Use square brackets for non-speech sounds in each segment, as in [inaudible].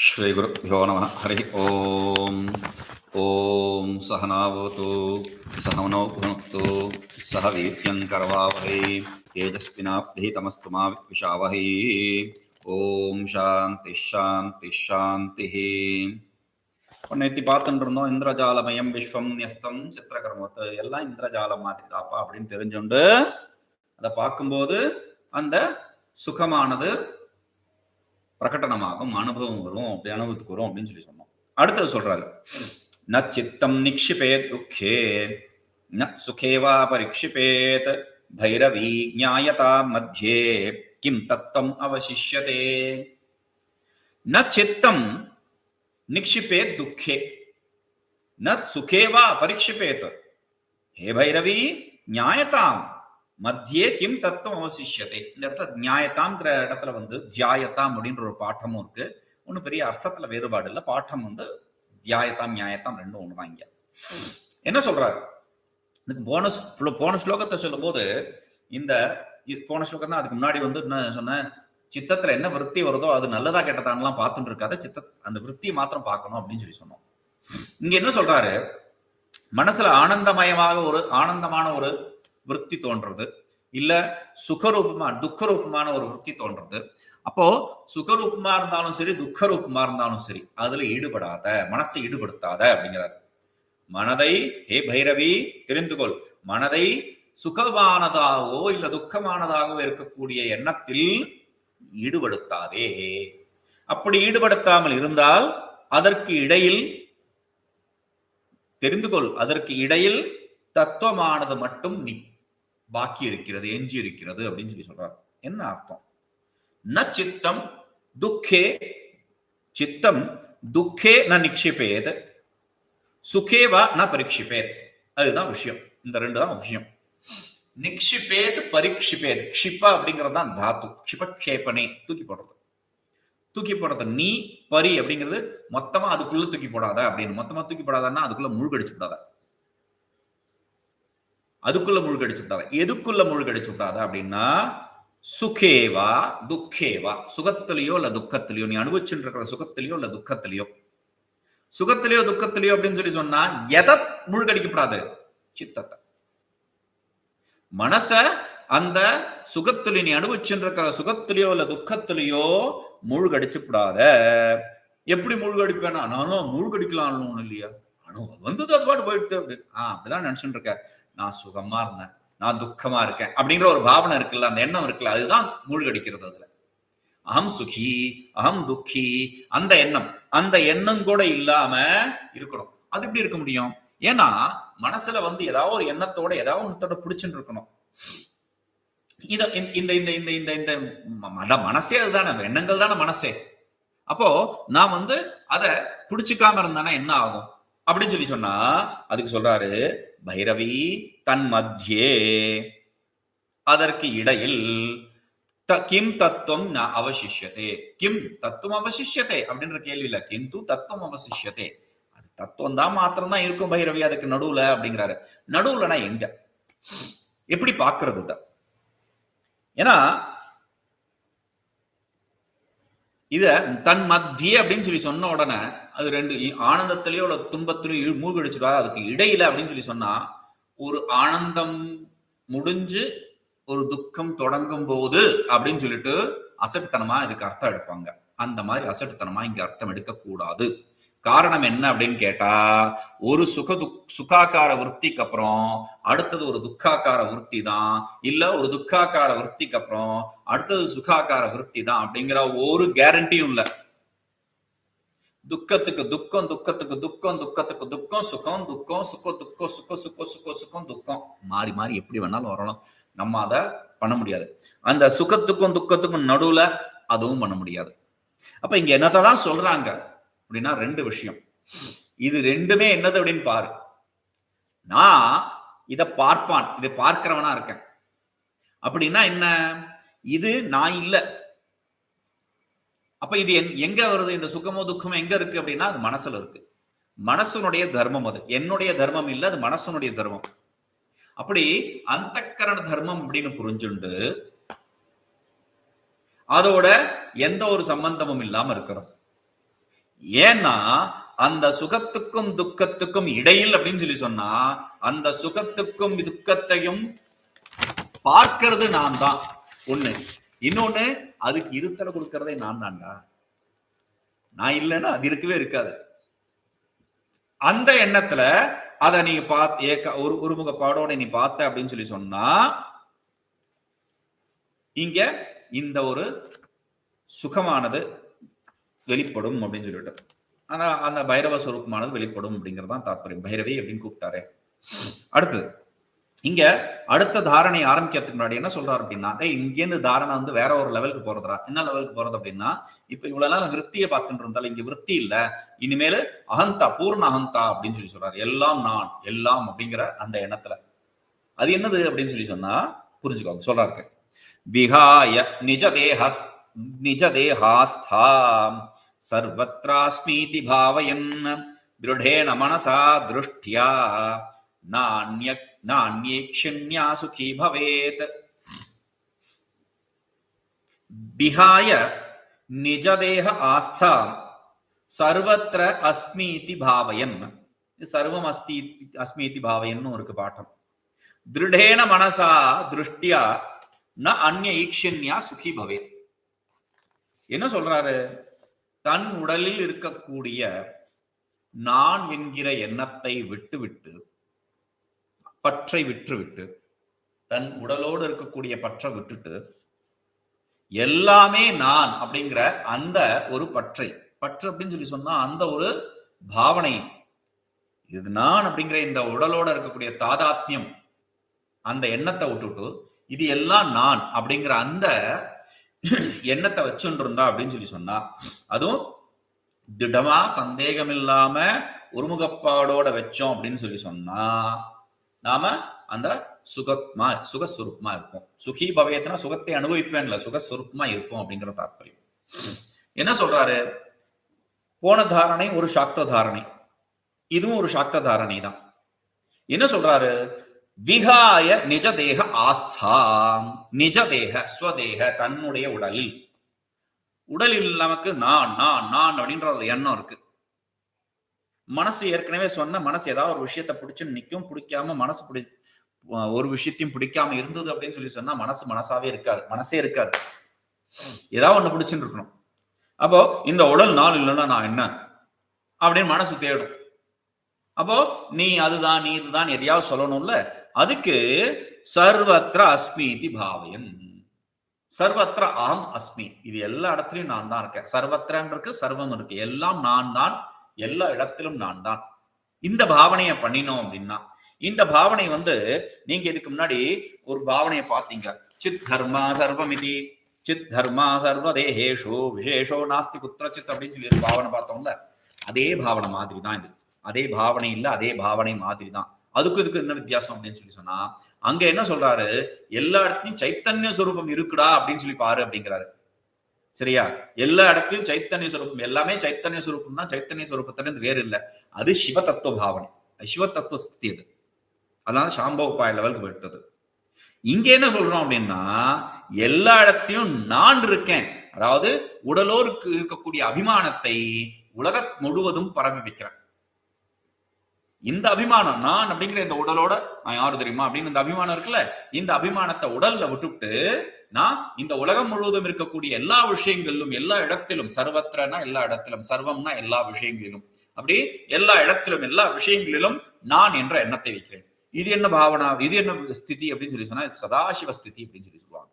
ஸ்ரீ ஸ்ரீகுருப்போ நம ஹரி ஓம். ஓம் சகனாவது சகமனோ புனத்து சக வீரியங்கரவாவகை தேஜஸ்வினாப்திஹிதமஸ்து தமஸ்துமா விஷாவகை ஓம் சாந்தி ஷாந்தி ஷாந்தி நேற்று பார்த்துட்டு இருந்தோம் இந்திரஜாலமயம் விஸ்வம் நியஸ்தம் சித்திரகர்மத்து எல்லாம் இந்திரஜாலம் மாதிரி தாப்பா அப்படின்னு தெரிஞ்சுண்டு அதை பார்க்கும்போது அந்த சுகமானது பிரகடனமாகும் அனுபவம் வரும் அப்படி அனுபவத்துக்கு வரும் அப்படின்னு சொல்லி சொன்னோம். அடுத்தது சொல்றாரு. ந சித்தம் நிக்ஷிபேத் துக்கே ந சுகேவா பரிக்ஷிபேத் பைரவி ஞாயதா மத்தியே கிம் தத்தம் அவசிஷ்யதே. ந சித்தம் நிக்ஷிபேத் துக்கே ந சுகேவா பரிக்ஷிபேத் ஹே பைரவி நியாயதாம் மத்தியே கிம் தத்துவம் அவசிஷத்தை இந்த இடத்துல நியாயத்தாங்கிற இடத்துல வந்து தியாயத்தாம் அப்படின்ற ஒரு பாட்டமும் இருக்கு. ஒன்றும் பெரிய அர்த்தத்துல வேறுபாடு இல்லை. பாட்டம் வந்து தியாயத்தாம் நியாயத்தாம் ரெண்டும் ஒண்ணுதான் இங்க. என்ன சொல்றாரு? இதுக்கு போன போன ஸ்லோகத்தை சொல்லும்போது இந்த இது- போன ஸ்லோகம் தான் அதுக்கு முன்னாடி வந்து என்ன சொன்னேன்? சித்தத்துல என்ன விருத்தி வருதோ அது நல்லதா கெட்டதான்லாம் பார்த்துட்டு இருக்காத சித்த அந்த விருத்தியை மாத்திரம் பார்க்கணும் அப்படின்னு சொல்லி சொன்னோம். இங்க என்ன சொல்றாரு? மனசுல ஆனந்தமயமாக ஒரு ஆனந்தமான ஒரு விற்பி தோன்றது. இல்ல சுகரூபமா துக்கரூபமான ஒரு விற்பி தோன்றது. அப்போ சுகரூபமா இருந்தாலும் சரி துக்கரூபமா இருந்தாலும் சரி அதுல ஈடுபடாத மனசை ஈடுபடுத்தாத அப்படிங்கிறார். மனதை ஏ பைரவி தெரிந்து கொள். மனதை சுகமானதாகவோ இல்ல துக்கமானதாகவோ இருக்கக்கூடிய எண்ணத்தில் ஈடுபடுத்தாதே. அப்படி ஈடுபடுத்தாமல் இருந்தால் அதற்கு இடையில் தெரிந்து கொள் அதற்கு இடையில் தத்துவமானது மட்டும் பாக்கி இருக்கிறது எஞ்சி இருக்கிறது அப்படின்னு சொல்லி சொல்றார். என்ன அர்த்தம்? ந சித்தம் துக்கே சித்தம் துக்கே ந நிக்ஷிப்பேத் சுகேவா ந பரீட்சிப்பேத் அதுதான் விஷயம். இந்த ரெண்டு தான் விஷயம். நிக்ஷிப்பேத் பரீட்சிப்பேத் க்ஷிப்பா அப்படிங்கிறது தான் தாத்து. க்ஷிபக்ஷேபனே தூக்கி போடுறது. தூக்கி போடுறது நீ பரி அப்படிங்கிறது மொத்தமா அதுக்குள்ள தூக்கி போடாத அப்படின்னு. மொத்தமா தூக்கி போடாதன்னா அதுக்குள்ள முழுகடிச்சு விடாத அதுக்குள்ள முழுகடிச்சு விட்டாத? எதுக்குள்ள முழுகடிச்சு விட்டாத அப்படின்னா சுகேவா துக்கேவா? சுகத்திலேயோ இல்ல துக்கத்திலேயோ? நீ அனுபவிச்சுட்டு இருக்கிற சுகத்திலேயோ இல்ல துக்கத்திலேயோ? சுகத்திலேயோ துக்கத்திலேயோ அப்படின்னு சொல்லி சொன்னா எதை முழுகடிக்கப்படாது? சித்தத்தை. மனச அந்த சுகத்துல நீ அனுபவிச்சுட்டு இருக்கிற சுகத்திலேயோ இல்ல துக்கத்திலேயோ மூழ்கடிச்சுப்படாத எப்படி மூழ்கடிப்பேனா? நானும் முழுகடிக்கலாம் ஒண்ணு இல்லையா? அணு வந்தது அது பாட்டு போயிடுது அப்படின்னு ஆஹ் அப்படிதான் நினைச்சுட்டு இருக்காரு நான் சுகமா இருந்தேன். நான் துக்கமா இருக்கேன். அப்படிங்கிற ஒரு பாவனை இருக்குல்ல அந்த எண்ணம் இருக்குல்ல அதுதான் மூழ்கடிக்கிறது அதுல. அகம் சுகி அகம் துக்கி அந்த எண்ணம். அந்த எண்ணம் கூட இல்லாம இருக்கணும். அது எப்படி இருக்க முடியும்? ஏன்னா மனசுல வந்து ஏதாவது ஒரு எண்ணத்தோட ஏதாவது ஒன்றத்தோட பிடிச்சுட்டு இருக்கணும். இத இந்த இந்த இந்த இந்த இந்த இந்த ம- மன- மனசே அதுதானே. எண்ணங்கள் தானே மனசே. அப்போ நான் வந்து அத பிடிச்சிக்காம இருந்தேன்னா என்ன ஆகும்? அப்படின்னு சொல்லி சொன்னா அதுக்கு சொல்றாரு பைரவி தன் மத்தியே அதற்கு இடையில் த- கிம் தத்துவம் ந கிம் தத்துவம் அவசிஷத்தே அப்படின்ற கேள்வி இல்ல கிந்து தத்துவம் அவசிஷத்தே அது தத்துவம் தான் மாத்திரம் தான் இருக்கும் பைரவி அதுக்கு நடுவுல அப்படிங்கிறாரு. நடுவுலனா எங்க? எப்படி பாக்குறது தான் ஏன்னா இத தன் மத்தியே அப்படின்னு சொல்லி சொன்ன உடனே அது ரெண்டு இ- ஆனந்தத்திலயோ இல்ல துன்பத்திலயோ இழு- மூழ்கடிச்சிடா அதுக்கு இடையில அப்படின்னு சொல்லி சொன்னா ஒரு ஆனந்தம் முடிஞ்சு ஒரு துக்கம் தொடங்கும் போது அப்படின்னு சொல்லிட்டு அசட்டுத்தனமா இதுக்கு அர்த்தம் எடுப்பாங்க. அந்த மாதிரி அசட்டுத்தனமா இங்க அர்த்தம் எடுக்க கூடாது காரணம் என்ன அப்படின்னு கேட்டா ஒரு சுக துக் சுகாக்கார விற்த்திக்கு அப்புறம் அடுத்தது ஒரு துக்காக்கார விற்பி தான் இல்ல ஒரு துக்காக்கார விற்த்திக்கு அப்புறம் அடுத்தது சுகாக்கார விற்பி தான் அப்படிங்கிற ஒரு கேரண்டியும் இல்ல. துக்கத்துக்கு துக்கம் துக்கத்துக்கு துக்கம் துக்கத்துக்கு துக்கம் சுகம் துக்கம் சுக துக்கம் சுக சுக சுக சுகம் துக்கம். மாறி மாறி எப்படி வேணாலும் வரணும். நம்ம அதை பண்ண முடியாது. அந்த சுகத்துக்கும் துக்கத்துக்கும் நடுவுல அதுவும் பண்ண முடியாது. அப்ப இங்க என்னதான் சொல்றாங்க? அப்படின்னா ரெண்டு விஷயம். இது ரெண்டுமே என்னது அப்படின்னு பாரு. நான் இதை பார்ப்பான். இதை பார்க்கிறவனா இருக்கேன். அப்படின்னா என்ன? இது நான் இல்லை. அப்ப இது என்- எங்க வருது? இந்த சுகமோ துக்கமோ எங்க இருக்கு அப்படின்னா அது மனசுல இருக்கு. மனசனுடைய தர்மம் அது. என்னுடைய தர்மம் இல்ல அது மனசனுடைய தர்மம். அப்படி அந்தக்கரண தர்மம் அப்படின்னு புரிஞ்சுண்டு அதோட எந்த ஒரு சம்பந்தமும் இல்லாம இருக்கிறது. ஏன்னா அந்த சுகத்துக்கும் துக்கத்துக்கும் இடையில் அப்படின்னு சொல்லி சொன்னா அந்த சுகத்துக்கும் துக்கத்தையும் பார்க்கிறது நான் தான். ஒண்ணு. இன்னொன்னு அதுக்கு இருத்தலை கொடுக்கறதே நான் தான்டா. நான் இல்லைன்னா அது இருக்கவே இருக்காது. அந்த எண்ணத்துல அதை நீங்க பார்த்து ஏக்க ஒரு ஒருமுகப்பாடோட நீ பார்த்த அப்படின்னு சொல்லி சொன்னா இங்க இந்த ஒரு சுகமானது வெளிப்படும் அப்படின்னு சொல்லிட்டு ஆனா அந்த பைரவ சுரூபமானது வெளிப்படும் அப்படிங்கிறது தான் தாத்பரியம். பைரவி அப்படின்னு கூப்பிட்டாரு. அடுத்து இங்க அடுத்த தாரணை ஆரம்பிக்கிறதுக்கு முன்னாடி என்ன சொல்றாரு அப்படின்னா இங்கேருந்து தாரணை வந்து வேற ஒரு லெவலுக்கு போறதுடா. என்ன லெவலுக்கு போறது அப்படின்னா இப்ப இவ்வளவு நாள் விற்த்தியை பார்த்துட்டு இருந்தாலும் இங்க விற்த்தி இல்ல. இனிமேல் அகந்தா பூர்ண அகந்தா அப்படின்னு சொல்லி சொல்றாரு. எல்லாம் நான் எல்லாம் அப்படிங்கிற அந்த எண்ணத்துல. அது என்னது அப்படின்னு சொல்லி சொன்னா புரிஞ்சுக்கோங்க சொல்றாரு. விஹாய நிஜ தேஹாஸ் நிஜ தேஹாஸ்தா சர்வத்ராஸ்மீதி பாவயன். திருடேன மனசா திருஷ்டியா. நானிய நானியேக்ஷண்யா சுகி பவேத். விஹாய நிஜதேக ஆஸ்தா. சர்வத்திர அஸ்மீதி பாவயன். சர்வம் அஸ்தி அஸ்மீதி பாவயன்னு இருக்கு பாட்டம். திருடேன மனசா திருஷ்டியா. ந அந்நிய ஈக்ஷன்யா சுகி பவேத். என்ன சொல்றாரு? தன் உடலில் இருக்கக்கூடிய நான் என்கிற எண்ணத்தை விட்டுவிட்டு பற்றை விட்டுவிட்டு தன் உடலோடு இருக்கக்கூடிய பற்றை விட்டுட்டு எல்லாமே நான் அப்படிங்கிற அந்த ஒரு பற்றை பற்று அப்படின்னு சொல்லி சொன்னா அந்த ஒரு பாவனை. இது நான் அப்படிங்கிற இந்த உடலோட இருக்கக்கூடிய தாதாத்மியம் அந்த எண்ணத்தை விட்டுட்டு இது எல்லாம் நான் அப்படிங்கிற அந்த எண்ணத்தை வச்சுட்டு இருந்தா அப்படின்னு சொல்லி சொன்னா அதுவும் திடமா சந்தேகம் இல்லாம ஒருமுகப்பாடோட வச்சோம் அப்படின்னு சொல்லி சொன்னா நாம அந்த சுகத்மா சுகஸ்வரூபமா இருப்போம். சுகி பவயத்தினா சுகத்தை அனுபவிப்பேன்ல சுகஸ்வரூபமா இருப்போம் அப்படிங்கிற தாற்பயம் என்ன சொல்றாரு? போன தாரணை ஒரு சாக்த தாரணை. இதுவும் ஒரு சாக்த தாரணை தான் என்ன சொல்றாரு? விகாய நிஜ தேக ஆஸ்தா. நிஜ தேக ஸ்வதேக தன்னுடைய உடலில் உடலில் நமக்கு நான் நான் நான் அப்படின்ற ஒரு எண்ணம் இருக்கு. மனசு ஏற்கனவே சொன்ன மனசு ஏதாவது ஒரு விஷயத்த பிடிச்சு நிற்கும் பிடிக்காம மனசு பிடி ஒரு விஷயத்தையும் பிடிக்காம இருந்தது அப்படின்னு சொல்லி சொன்னா மனசு மனசாவே இருக்காது. மனசே இருக்காது. ஏதாவது ஒண்ணு பிடிச்சுன்னு இருக்கணும். அப்போ இந்த உடல் நாள் இல்லைன்னா நான் என்ன? அப்படின்னு மனசு தேடும். அப்போ நீ அதுதான் நீ இதுதான் எதையாவது சொல்லணும்ல? அதுக்கு சர்வத்திர அஸ்மிதி பாவயன் சர்வத்திர அகம் அஸ்மி. இது எல்லா இடத்துலயும் நான் தான் இருக்கேன். சர்வத்திரன் இருக்கு சர்வம் இருக்கு. எல்லாம் நான் தான் எல்லா இடத்திலும் நான் தான். இந்த பாவனையை பண்ணினோம் அப்படின்னா இந்த பாவனை வந்து நீங்க இதுக்கு முன்னாடி ஒரு பாவனையை பார்த்தீங்க. சித் தர்மா சர்வமிதி சித் தர்மா சர்வதேஹேஷோ விசேஷோ நாஸ்தி குத்திரச்சித் அப்படின்னு சொல்லி ஒரு பாவனை பார்த்தோம்ல? அதே பாவனை மாதிரி தான் இது. அதே பாவனை இல்லை அதே பாவனை மாதிரி தான் அதுக்கும் இதுக்கு என்ன வித்தியாசம் அப்படின்னு சொல்லி சொன்னா அங்க என்ன சொல்றாரு? எல்லா இடத்துலயும் சைத்தன்ய சுரூபம் இருக்குடா அப்படின்னு சொல்லி பாரு அப்படிங்கிறாரு. சரியா? எல்லா இடத்தையும் சைத்தன்ய சுரூபம் எல்லாமே சைத்தன்ய சுரூபம் தான் சைத்தன்ய சுரூபத்திலிருந்து வேறு இல்லை. அது சிவ தத்துவ பாவனை. சிவ தத்துவ ஸ்தி அது. அதான் சாம்பவ லெவலுக்கு எடுத்தது இங்க என்ன சொல்றோம் அப்படின்னா எல்லா இடத்தையும் நான் இருக்கேன். அதாவது உடலோருக்கு இருக்கக்கூடிய அபிமானத்தை உலக முழுவதும் பரவி வைக்கிறேன். இந்த அபிமானம் நான் அப்படிங்கிற இந்த உடலோட நான் யாரு தெரியுமா? அப்படின்னு இந்த அபிமானம் இருக்குல்ல இந்த அபிமானத்தை உடல்ல விட்டுவிட்டு நான் இந்த உலகம் முழுவதும் இருக்கக்கூடிய எல்லா விஷயங்களிலும் எல்லா இடத்திலும் சர்வத்திரனா எல்லா இடத்திலும் சர்வம்னா எல்லா விஷயங்களிலும் அப்படி எல்லா இடத்திலும் எல்லா விஷயங்களிலும் நான் என்ற எண்ணத்தை வைக்கிறேன். இது என்ன பாவனா? இது என்ன ஸ்திதி அப்படின்னு சொல்லி சொன்னா சதாசிவ ஸ்திதி அப்படின்னு சொல்லி சொல்லுவாங்க.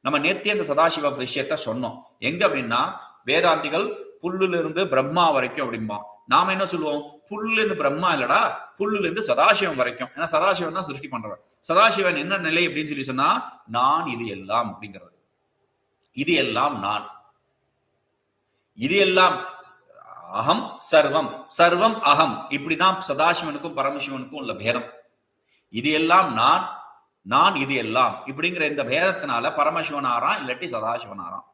நம்ம நேத்திய இந்த சதாசிவ விஷயத்த சொன்னோம். எங்க அப்படின்னா வேதாந்திகள் புல்லுல இருந்து பிரம்மா வரைக்கும் அப்படிம்பான் நாம என்ன சொல்லுவோம்? புல்லுல இருந்து பிரம்மா இல்லடா புல்லுல இருந்து சதாசிவம் வரைக்கும். ஏன்னா சதாசிவன் தான் சிருஷ்டி பண்றவன் சதாசிவன் என்ன நிலை அப்படின்னு சொல்லி சொன்னா நான் இது எல்லாம் அப்படிங்கிறது. இது எல்லாம் நான். இது எல்லாம் அகம் சர்வம். சர்வம் அகம் இப்படிதான் சதாசிவனுக்கும் பரமசிவனுக்கும் உள்ள பேதம். இது எல்லாம் நான் நான் இது எல்லாம் இப்படிங்கிற இந்த பேதத்தினால பரமசிவன் ஆறான் இல்லாட்டி சதாசிவன் ஆறான்.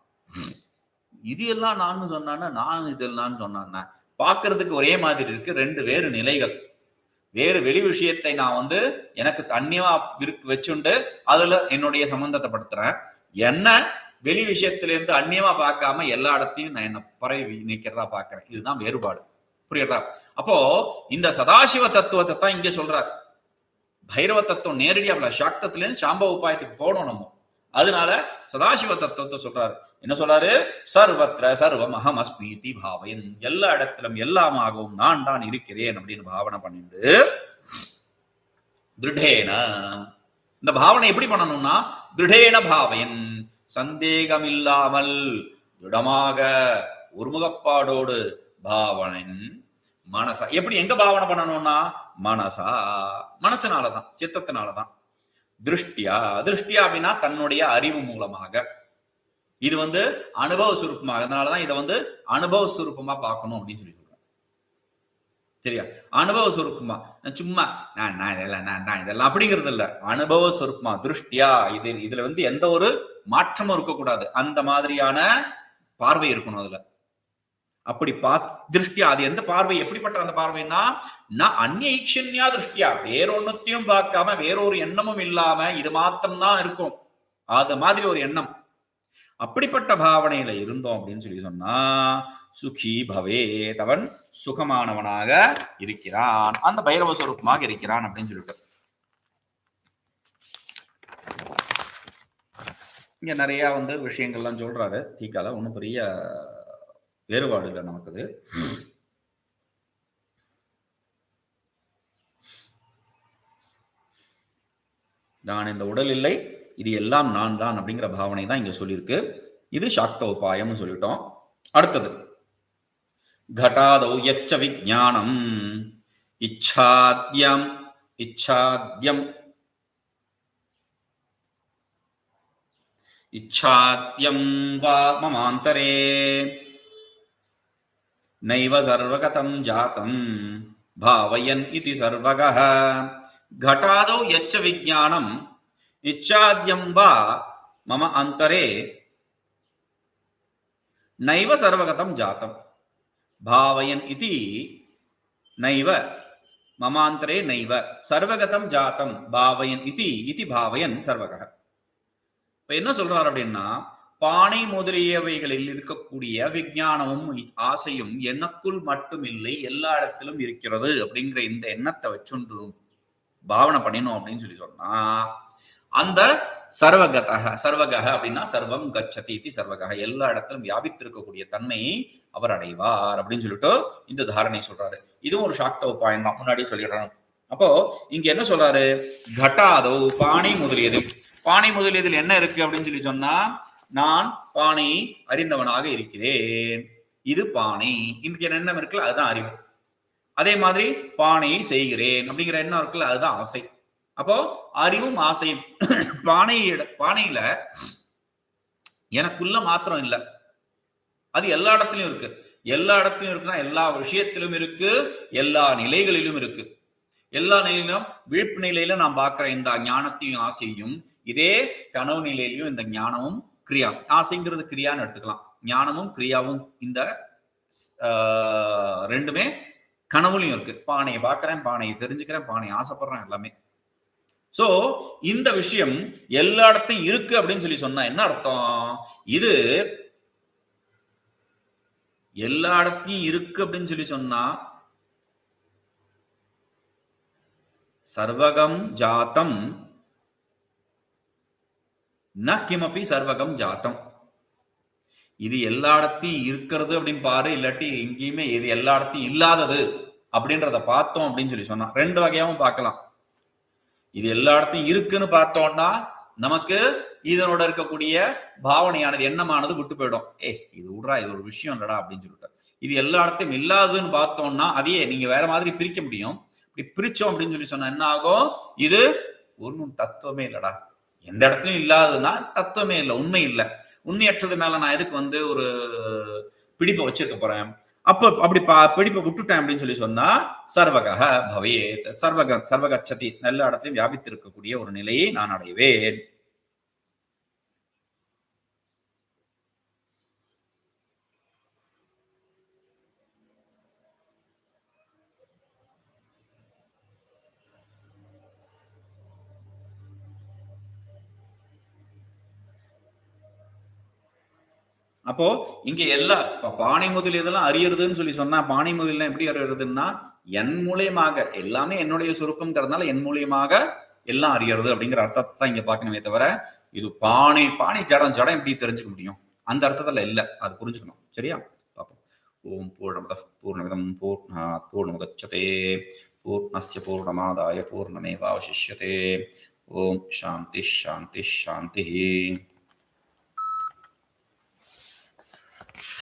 இது எல்லாம் நான் சொன்னான்னா நான் இது எல்லாம் சொன்னான்னா பார்க்கறதுக்கு ஒரே மாதிரி இருக்கு. ரெண்டு வேறு நிலைகள். வேறு வெளி விஷயத்தை நான் வந்து எனக்கு தண்ணியா வச்சுண்டு அதுல என்னுடைய சம்பந்தத்தை படுத்துறேன். என்ன? வெளி விஷயத்திலேருந்து அந்நியமா பார்க்காம எல்லா இடத்தையும் நான் என்ன பரவி நிற்கிறதா பாக்குறேன் இதுதான் வேறுபாடு. புரியுறதா அப்போ இந்த சதாசிவ தத்துவத்தை தான் இங்க சொல்றார். பைரவ தத்துவம் நேரடியா சாக்தத்திலேருந்து சாம்ப உபாயத்துக்கு போகணும் நம்ம. அதனால சதாசிவ தத்துவத்தை சொல்றாரு. என்ன சொல்றாரு? சர்வத்திர சர்வம் அகம் அஸ்மீதி பாவையன் எல்லா இடத்திலும் எல்லாமாகவும் நான் தான் இருக்கிறேன் அப்படின்னு பாவனை பண்ணிட்டு திருடேன. இந்த பாவனை எப்படி பண்ணணும்னா திருடேன பாவையன் சந்தேகம் இல்லாமல் திடமாக ஒருமுகப்பாடோடு பாவனன் மனசா. எப்படி எங்க பாவனை பண்ணணும்னா மனசா. மனசுனாலதான் சித்தத்தினாலதான். திருஷ்டியா? திருஷ்டியா அப்படின்னா தன்னுடைய அறிவு மூலமாக. இது வந்து அனுபவ சுருப்பமாக அதனாலதான் இதை வந்து அனுபவ சுருப்பமா பார்க்கணும் அப்படின்னு சொல்லி சொல்றேன் சரியா? அனுபவ சுருப்பமா சும்மா நான் நான் இதெல்லாம் நான் நான் இதெல்லாம் அப்படிங்கிறது இல்ல. அனுபவ சுருப்பமா திருஷ்டியா இது இதுல வந்து எந்த ஒரு மாற்றமும் இருக்கக்கூடாது. அந்த மாதிரியான பார்வை இருக்கணும் அதுல. அப்படி பா திருஷ்டியா அது எந்த பார்வை எப்படிப்பட்ட அந்த பார்வைன்னா நான் அந்நிய ஈக்ஷன்யா திருஷ்டியா வேறொன்னத்தையும் பார்க்காம வேறொரு எண்ணமும் இல்லாம இது மாத்திரம்தான் இருக்கும். அது மாதிரி ஒரு எண்ணம். அப்படிப்பட்ட பாவனையில இருந்தோம் அப்படின்னு சொல்லி சொன்னா சுகி பவேதவன் சுகமானவனாக இருக்கிறான். அந்த பைரவ சுரூபமாக இருக்கிறான் அப்படின்னு சொல்லிட்டு. இங்க நிறைய வந்து விஷயங்கள்லாம் சொல்றாரு. தீக்கால ஒன்றும் பெரிய வேறுபாடு இல்லை நமக்கு நான் இந்த உடல் இல்லை இது எல்லாம் நான் தான் அப்படிங்கிற பாவனை தான் இங்க சொல்லியிருக்கு. இது சாக்த உபாயம்னு சொல்லிட்டோம். அடுத்தது கட்டாதௌ எச்ச விஜானம் இச்சாத்தியம் இச்சாத்தியம் இச்சாத்தியம் வா மமாந்தரே. नैव सर्वगतं जातं भावयन् इति सर्वगः घटादौ यच्च विज्ञानम् इच्छाद्यं वा मम अन्तरे नैव सर्वगतं जातम् भावयन् इति नैव ममान्तरे नैव सर्वगतं ஜாத்தம் பாவயன் இதி இதி பாவயன் சர்வகः இப்ப என்ன சொல்றார் அப்படின்னா பானை முதலியவைகளில் இருக்கக்கூடிய விஞ்ஞானமும் ஆசையும் எனக்குள் மட்டும் இல்லை எல்லா இடத்திலும் இருக்கிறது அப்படிங்கிற இந்த எண்ணத்தை வச்சுண்டு பாவனை பண்ணினோம் அப்படின்னு சொல்லி சொன்னா அந்த சர்வகதக சர்வகக அப்படின்னா சர்வம் கச்சதி இது சர்வகக எல்லா இடத்திலும் வியாபித்திருக்கக்கூடிய தன்மையை அவர் அடைவார் அப்படின்னு சொல்லிட்டு இந்த தாரணை சொல்றாரு. இதுவும் ஒரு சாக்த உபாயம் தான் முன்னாடியே சொல்லிடுறாங்க அப்போ இங்க என்ன சொல்றாரு? கட்டாதோ பானை முதலியது பானை முதலியதில் என்ன இருக்கு அப்படின்னு சொல்லி சொன்னா நான் பானையை அறிந்தவனாக இருக்கிறேன். இது பானை. இன்னைக்கு எண்ணம் இருக்குல்ல? அதுதான் அறிவு. அதே மாதிரி பானையை செய்கிறேன் அப்படிங்கிற எண்ணம் இருக்குல்ல? அதுதான் ஆசை. அப்போ அறிவும் ஆசையும். [coughs] பானை பானையில எனக்குள்ள மாத்திரம் இல்லை. அது எல்லா இடத்துலயும் இருக்கு. எல்லா இடத்துலயும் இருக்குன்னா எல்லா விஷயத்திலும் இருக்கு. எல்லா நிலைகளிலும் இருக்கு. எல்லா நிலையிலும் விழிப்பு நிலையில நான் பார்க்கிற இந்த ஞானத்தையும் ஆசையும் இதே கனவு நிலையிலையும் இந்த ஞானமும் கிரியா. ஆசைங்கிறது கிரியான்னு எடுத்துக்கலாம். ஞானமும் கிரியாவும் இந்த ரெண்டுமே கனவுலையும் இருக்கு. பானையை பார்க்கறேன் பானையை தெரிஞ்சுக்கிறேன் பானையை ஆசைப்படுறேன் எல்லாமே. சோ இந்த விஷயம் எல்லா இடத்தையும் இருக்கு அப்படின்னு சொல்லி சொன்னா என்ன அர்த்தம்? இது எல்லா இடத்தையும் இருக்கு அப்படின்னு சொல்லி சொன்னா சர்வகம் ஜாத்தம் ந கிமப்பி சர்வகம் ஜாத்தம். இது எல்லா இடத்தையும் இருக்கிறது அப்படின்னு பாரு இல்லாட்டி எங்கேயுமே இது எல்லா இடத்தையும் இல்லாதது அப்படின்றத பார்த்தோம் அப்படின்னு சொல்லி சொன்னா ரெண்டு வகையாவும் பார்க்கலாம். இது எல்லா இடத்தையும் இருக்குன்னு பார்த்தோம்னா நமக்கு இதனோட இருக்கக்கூடிய பாவனையானது எண்ணமானது விட்டு போயிடும். ஏ இது விட்றா இது ஒரு விஷயம் இல்லடா அப்படின்னு சொல்லிட்டு. இது எல்லா இடத்தையும் இல்லாததுன்னு பார்த்தோம்னா அதையே நீங்க வேற மாதிரி பிரிக்க முடியும். இப்படி பிரிச்சோம் அப்படின்னு சொல்லி சொன்னா என்ன ஆகும்? இது ஒன்றும் தத்துவமே இல்லடா. எந்த இடத்துலையும் இல்லாததுன்னா தத்துவமே இல்லை உண்மை இல்லை. உண்மையற்றது மேல நான் எதுக்கு வந்து ஒரு பிடிப்பை வச்சிருக்க போறேன்? அப்ப அப்படி பா பிடிப்பை விட்டுட்டேன் அப்படின்னு சொல்லி சொன்னா சர்வகக பவையே சர்வக சர்வகச்சதி நல்ல இடத்தையும் வியாபித்திருக்கக்கூடிய ஒரு நிலையை நான் அடைவேன். அப்போ இங்க எல்லா பானை முதல் இதெல்லாம் அறியறதுன்னு சொல்லி சொன்னா பானை முதல்லாம் எப்படி அறியறதுன்னா என் மூலியமாக எல்லாமே என்னுடைய சுருக்கம்ங்கிறதுனால என் மூலியமாக எல்லாம் அறியறது அப்படிங்கிற அர்த்தத்தை தான் இங்க பார்க்கணுமே தவிர இது பானை பானை ஜடம் ஜடம் எப்படி தெரிஞ்சுக்க முடியும்? அந்த அர்த்தத்துல இல்ல. அது புரிஞ்சுக்கணும். சரியா? பார்ப்போம். ஓம் பூர்ணமத பூர்ணமிதம் பூர்ண பூர்ணமுதச்சதே. பூர்ணஸ்ய பூர்ணமாதாய பூர்ணமேவாவசிஷ்யதே. ஓம் சாந்தி சாந்தி சாந்தி.